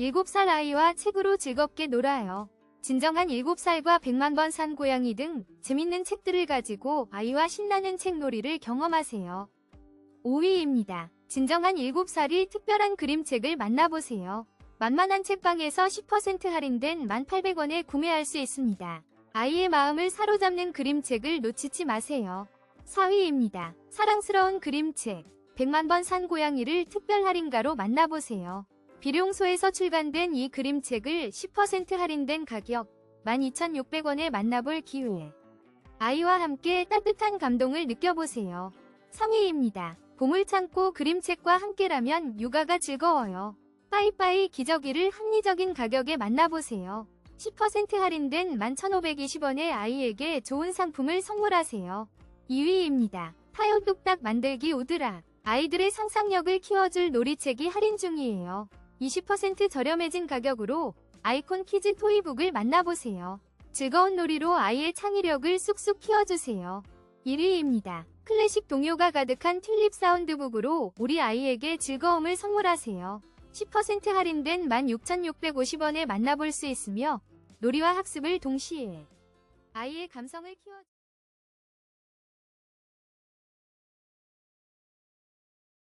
7살 아이와 책으로 즐겁게 놀아요. 진정한 7살과 100만 번 산 고양이 등 재밌는 책들을 가지고 아이와 신나는 책놀이를 경험하세요. 5위입니다. 진정한 7살이 특별한 그림책을 만나보세요. 만만한 책방에서 10% 할인된 1,800원에 구매할 수 있습니다. 아이의 마음을 사로잡는 그림책을 놓치지 마세요. 4위입니다. 사랑스러운 그림책. 100만 번 산 고양이를 특별 할인가로 만나보세요. 비룡소에서 출간된 이 그림책을 10% 할인된 가격 12,600원에 만나볼 기회. 아이와 함께 따뜻한 감동을 느껴보세요. 3위입니다. 보물창고 그림책과 함께라면 육아가 즐거워요. 빠이빠이 기저귀를 합리적인 가격에 만나보세요. 10% 할인된 11,520원에 아이에게 좋은 상품을 선물하세요. 2위입니다. 타요 뚝딱 만들기 우드라. 아이들의 상상력을 키워줄 놀이책이 할인 중이에요. 20% 저렴해진 가격으로 아이콘 키즈 토이북을 만나보세요. 즐거운 놀이로 아이의 창의력을 쑥쑥 키워주세요. 1위입니다. 클래식 동요가 가득한 튤립 사운드북으로 우리 아이에게 즐거움을 선물하세요. 10% 할인된 16,650원에 만나볼 수 있으며 놀이와 학습을 동시에 아이의 감성을 키워